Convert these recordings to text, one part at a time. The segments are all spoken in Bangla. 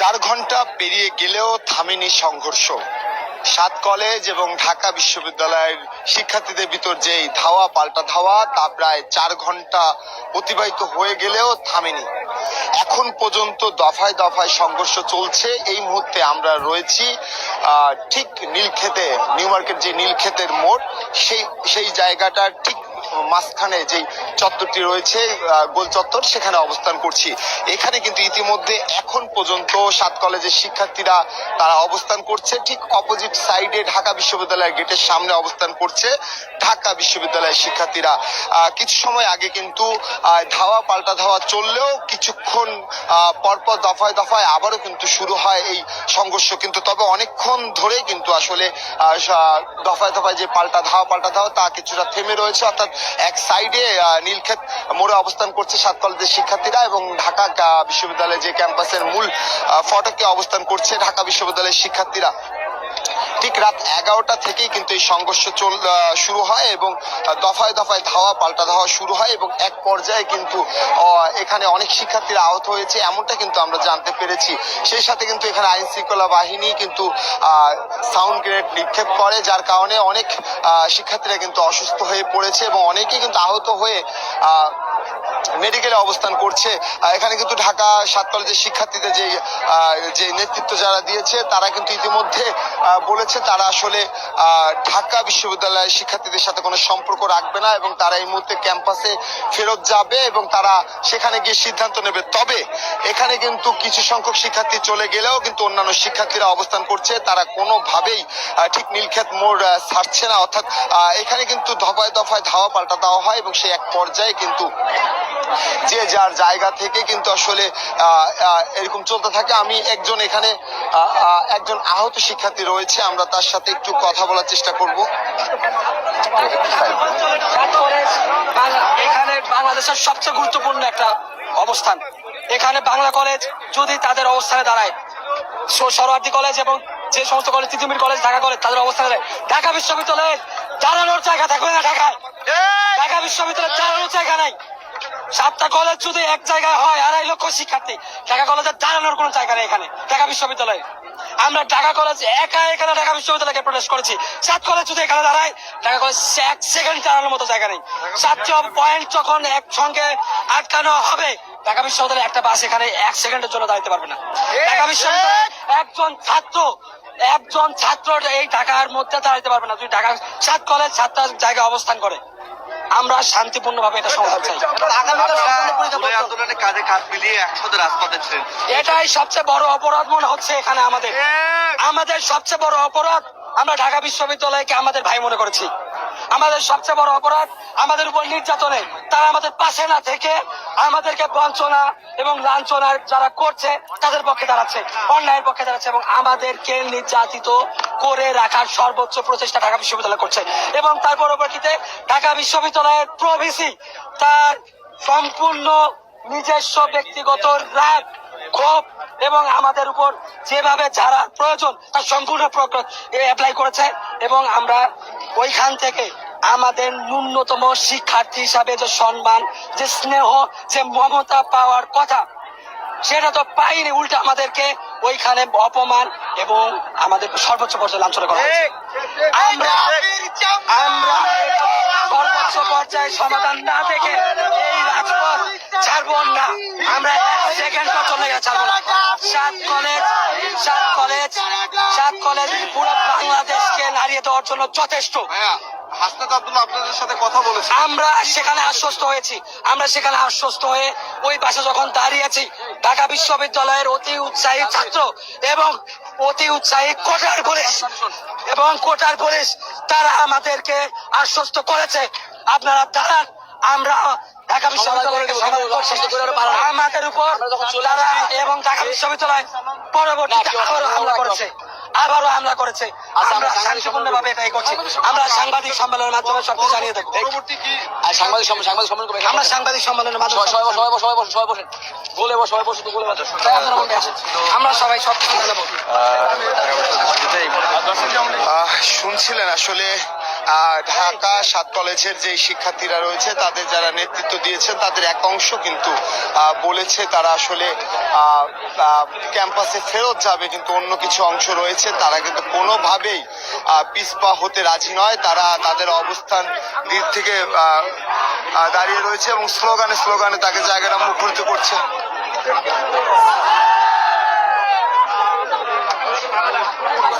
চার ঘণ্টা পেরিয়ে গেলেও থামেনি সংঘর্ষ। সাত কলেজ এবং ঢাকা বিশ্ববিদ্যালয়ের শিক্ষার্থীদের ভিতর যেই ধাওয়া, পাল্টা ধাওয়া, তা প্রায় চার ঘণ্টা অতিবাহিত হয়ে গেলেও থামেনি। এখন পর্যন্ত দফায় দফায় সংঘর্ষ চলছে। এই মুহূর্তে আমরা রয়েছি ঠিক নীলক্ষেতে, নিউ মার্কেট যে নীলক্ষেতের মোড়, সেই সেই জায়গাটার ঠিক মাঝখানে যেই চত্বরটি রয়েছে গোল চত্বর, সেখানে অবস্থান করছি। এখানে কিন্তু ইতিমধ্যে এখন পর্যন্ত সাত কলেজের শিক্ষার্থীরা তারা অবস্থান করছে। ঠিক অপোজিট সাইডে ঢাকা বিশ্ববিদ্যালয়ের গেটের সামনে অবস্থান করছে ঢাকা বিশ্ববিদ্যালয়ের শিক্ষার্থীরা। কিছু সময় আগে কিন্তু ধাওয়া পাল্টা ধাওয়া চললেও কিছুক্ষণ পরপর দফায় দফায় আবারও কিন্তু শুরু হয় এই সংঘর্ষ। কিন্তু তবে অনেকক্ষণ ধরে কিন্তু আসলে দফায় দফায় যে পাল্টা ধাওয়া পাল্টা ধাওয়া, তা কিছুটা থেমে রয়েছে। অর্থাৎ এক সাইডে নীলক্ষেত মোড়ে অবস্থান করছে সাত কলেজের শিক্ষার্থীরা এবং ঢাকা বিশ্ববিদ্যালয় যে ক্যাম্পাসের মূল ফটকে অবস্থান করছে ঢাকা বিশ্ববিদ্যালয়ের শিক্ষার্থীরা। ঠিক রাত এগারোটা থেকেই কিন্তু এই সংঘর্ষ চল শুরু হয় এবং দফায় দফায় ধাওয়া, পাল্টা ধাওয়া শুরু হয় এবং এক পর্যায়ে কিন্তু এখানে অনেক শিক্ষার্থীরা আহত হয়েছে এমনটা কিন্তু আমরা জানতে পেরেছি। সেই সাথে কিন্তু এখানে আইন শৃঙ্খলা বাহিনী কিন্তু সাউন্ড গ্রেড নিক্ষেপ করে, যার কারণে অনেক শিক্ষার্থীরা কিন্তু অসুস্থ হয়ে পড়েছে এবং অনেকেই কিন্তু আহত হয়ে মেডিকেলে অবস্থান করছে। এখানে কিন্তু ঢাকা সাত কলেজের শিক্ষার্থীদের যে যে নেতৃত্ব যারা দিয়েছে, তারা কিন্তু ইতিমধ্যে বলেছে তারা আসলে ঢাকা বিশ্ববিদ্যালয়ের শিক্ষার্থীদের সাথে কোনো সম্পর্ক রাখবে না এবং তারা এই মুহূর্তে ক্যাম্পাসে ফেরত যাবে এবং তারা সেখানে গিয়ে সিদ্ধান্ত নেবে। তবে এখানে কিন্তু কিছু সংখ্যক শিক্ষার্থী চলে গেলেও কিন্তু অন্যান্য শিক্ষার্থীরা অবস্থান করছে। তারা কোনোভাবেই ঠিক নীলক্ষেত মোড় ছাড়ছে না। অর্থাৎ এখানে কিন্তু দফায় দফায় ধাওয়া পাল্টা দেওয়া হয় এবং সেই এক পর্যায়ে কিন্তু যে যার জায়গা থেকে কিন্তু আসলে এরকম চলতে থাকে। আমি একজন এখানে একজন আহত শিক্ষার্থী রয়েছে। আমরা তার সাথে একটু কথা বলার চেষ্টা করব। এখানে বাংলাদেশের সবচেয়ে গুরুত্বপূর্ণ একটা অবস্থান। এখানে বাংলা কলেজ যদি তাদের অবস্থানে দাঁড়ায় সরোয়ার্দী কলেজ এবং যে সমস্ত college Titumir college Dhaka college তাদের অবস্থানে দাঁড়ায়। ঢাকা বিশ্ববিদ্যালয়ে দাঁড়ানোর জায়গা থাকবে না ঢাকায়। ঢাকা বিশ্ববিদ্যালয়ে দাঁড়ানোর জায়গা নাই। সাতটা কলেজ যদি এক জায়গায় হয় আড়াই লক্ষ শিক্ষার্থী ঢাকা কলেজে দাঁড়ানোর কোনো জায়গা নেই এখানে ঢাকা বিশ্ববিদ্যালয়ে। আমরা ঢাকা কলেজ একা এখানে ঢাকা বিশ্ববিদ্যালয়কে প্রবেশ করেছি। সাত কলেজ যদি এখানে দাঁড়ায় ঢাকা কলেজ এক সেকেন্ড দাঁড়ানোর মতো জায়গা নেই। সাতটি পয়েন্ট যখন একসঙ্গে আটকানো হবে ঢাকা বিশ্ববিদ্যালয়ে একটা বাস এখানে এক সেকেন্ডের জন্য দাঁড়াতে পারবে না। ঢাকা বিশ্ববিদ্যালয়ে একজন ছাত্র একজন ছাত্র এই ঢাকার মধ্যে দাঁড়াতে পারবে না। যদি ঢাকা সাত কলেজ সাতটা জায়গায় অবস্থান করে। আমরা শান্তিপূর্ণ ভাবে এটা সমাধান চাই। আন্দোলনে কাঁধে মিলিয়ে একসাথে রাজপথে ছিলেন। এটাই সবচেয়ে বড় অপরাধ মনে হচ্ছে এখানে আমাদের। আমাদের সবচেয়ে বড় অপরাধ আমরা ঢাকা বিশ্ববিদ্যালয়কে আমাদের ভাই মনে করেছি। আমাদের সবচেয়ে বড় অপরাধ আমাদের উপর নির্যাতনে তারা আমাদের পাশে না থেকে আমাদেরকে বঞ্চনা এবং লাঞ্ছনার যারা করছে, তাদের পক্ষে দাঁড়াচ্ছে, অন্যায়ের পক্ষে দাঁড়াচ্ছে এবং আমাদেরকে নির্যাতিত করে রাখার সর্বোচ্চ প্রচেষ্টা ঢাকা বিশ্ববিদ্যালয় করছে। এবং তার পরবর্তীতে ঢাকা বিশ্ববিদ্যালয়ের প্রভিসি, তার সম্পূর্ণ নিজস্ব ব্যক্তিগত রাগ, ক্ষোভ এবং আমাদের উপর যেভাবে যারা প্রয়োজন, তার সম্পূর্ণ অ্যাপ্লাই করেছে এবং আমরা ওইখান থেকে আমাদের ন্যূনতম শিক্ষার্থী হিসাবে যে সম্মান, যে স্নেহ, যে মমতা পাওয়ার কথা, সেটা তো পাইনি, উল্টে আমাদেরকে ওইখানে অপমান এবং আমাদের সর্বোচ্চ পর্যায়ে লাঞ্ছনা করা হয়েছে। আমরা সর্বোচ্চ পর্যায়ে সমাধান না দেখে এই রাজপথ ছাড়বো না। আমরা সেকেন্ড পর্যন্ত ছাড়বো না। সাত কলেজ সাত কলেজ সাত কলেজ পুরো বাংলাদেশকে নাড়িয়ে দেওয়ার জন্য যথেষ্ট। হাসনাত আব্দুল্লাহ আপনাদের সাথে কথা বলেছে। আমরা সেখানে আশ্বস্ত হয়েছি। আমরা সেখানে আশ্বস্ত হয়ে ওই পাশে যখন দাঁড়িয়েছি ঢাকা বিশ্ববিদ্যালয়ের অতি উৎসাহী ছাত্র এবং অতি উৎসাহী কোটার পুলিশ এবং কোটার পুলিশ তারা আমাদেরকে আশ্বস্ত করেছে। আপনারা দাঁড়ান আমরা ঢাকা বিশ্ববিদ্যালয়কে আমাদের উপর এবং ঢাকা বিশ্ববিদ্যালয় পরবর্তীতে আবারও হামলা করেছে। আবারও হামলা করেছে। আমরা শান্তিপূর্ণ ভাবে এটাই করছি। আমরা সাংবাদিক সম্মেলনের মাধ্যমে সবকিছু জানিয়ে দেবো। পরবর্তী কি? সাংবাদিক সম্মেলন সাংবাদিক সম্মেলন আমরা সাংবাদিক সম্মেলনের মাধ্যমে সবাই সবাই বসে সবাই বসে সবাই বসে গোলে বসে। সবাই বসে তো গোলে বসো। আমরা সবাই সব কিছু জানাব শুনছিলেন আসলে ঢাকা সাত কলেজের যে শিক্ষার্থীরা রয়েছে তাদের যারা নেতৃত্ব দিয়েছেন তাদের এক অংশ কিন্তু বলেছে তারা আসলে ক্যাম্পাসে ফেরত যাবে কিন্তু অন্য কিছু অংশ রয়েছে তারা কিন্তু কোনোভাবেই পিছপা হতে রাজি নয়। তারা তাদের অবস্থান দিক থেকে দাঁড়িয়ে রয়েছে এবং স্লোগানে স্লোগানে তাকে জায়গাটা মুখরিত করছে। আপনারা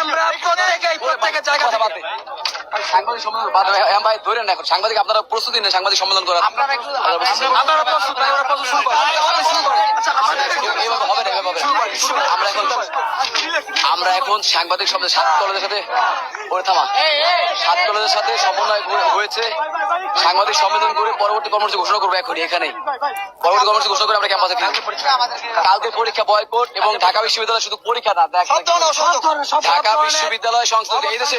আমরা প্রত্যেকেই প্রত্যেকের জায়গা থেকে। সাংবাদিক সম্মেলন বাদ হ্যাঁ ভাই ধরেন না এখন সাংবাদিক আপনারা প্রস্তুতি নেন সাংবাদিক সম্মেলন করার। আপনারা একটু আপনারা প্রস্তুত ভাই, প্রস্তুত শুরু করেন। শুরু করেন। এভাবে হবে না হবে। আমরা এখন সাংবাদিক শব্দে সাত কলেজের সাথে ওরে থামা। সাত কলেজের সাথে সমন্বয় হয়েছে। সাংবাদিক সম্মেলন করে পরবর্তী কর্মসূচি ঘোষণা করব এখন এখানে পরবর্তী কর্মসূচি ঘোষণা করে আমরা ক্যাম্পাসে কালকে পরীক্ষা। বয়কট এবং ঢাকা বিশ্ববিদ্যালয় শুধু পরীক্ষা না ঢাকা বিশ্ববিদ্যালয় সংস্থা এই দেশে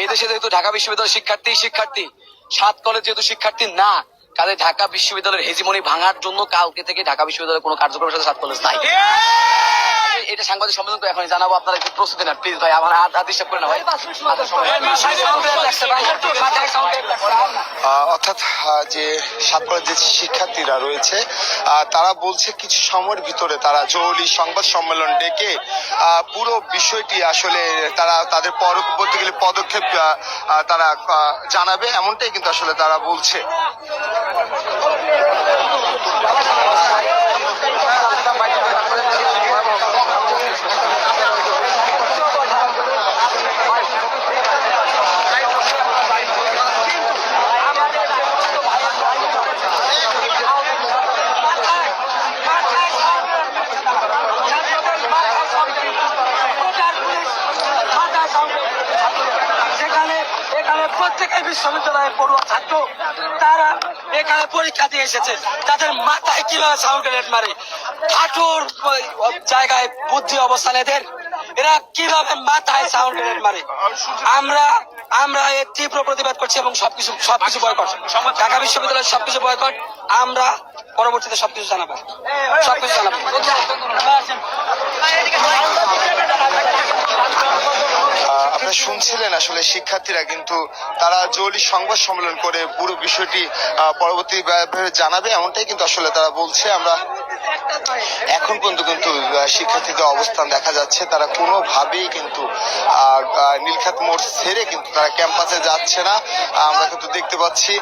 এই দেশে যেহেতু ঢাকা বিশ্ববিদ্যালয় শিক্ষার্থী শিক্ষার্থী সাত কলেজ যেহেতু শিক্ষার্থী না কাজে ঢাকা বিশ্ববিদ্যালয়ের হেজিমনি ভাঙার জন্য কালকে থেকে ঢাকা বিশ্ববিদ্যালয়ের কোনো কার্যক্রমের সাথে সাত কলেজ নাই। এটা সাংবাদিক সম্মেলন করে এখন জানাব আপনারা একটু প্রস্তুতি নেন প্লিজ ভাই আমার হাত হাত করে না ভাই। লাগছে ভাই, অর্থাৎ যে সাত যে শিক্ষার্থীরা রয়েছে তারা বলছে কিছু সময়ের ভিতরে তারা জরুরি সংবাদ সম্মেলন ডেকে আহ, পুরো বিষয়টি আসলে তারা তাদের পরবর্তীকালে পদক্ষেপ তারা জানাবে এমনটাই কিন্তু আসলে তারা বলছে সেখানে এখানে প্রত্যেকের বিশ্ববিদ্যালয়ের পড়ুয়া ছাত্র, তারা এখানে পরীক্ষা দিয়ে এসেছে। তাদের মাথায় কীভাবে সাউন্ড গ্রেনেড মারে? হাঁটুর জায়গায় বুদ্ধি অবস্থান এদের। এরা কীভাবে মাথায় সাউন্ড গ্রেনেড মারে? আমরা আমরা এর তীব্র প্রতিবাদ করছি এবং সবকিছু সবকিছু বয়কট ঢাকা বিশ্ববিদ্যালয়ের সবকিছু বয়কট আমরা পরবর্তীতে সবকিছু জানাব। সবকিছু জানাব। আপনারা শুনছিলেন আসলে শিক্ষার্থীরা কিন্তু তারা জরুরি সংবাদ সম্মেলন করে পুরো বিষয়টি পরবর্তী জানাবে, এমনটাই কিন্তু আসলে তারা বলছে। আমরা এখন পর্যন্ত কিন্তু শিক্ষার্থীদের অবস্থান দেখা যাচ্ছে। তারা কোনোভাবেই কিন্তু নীলখাত মোড় ছেড়ে কিন্তু তারা ক্যাম্পাসে যাচ্ছে না। আমরা কিন্তু দেখতে পাচ্ছি।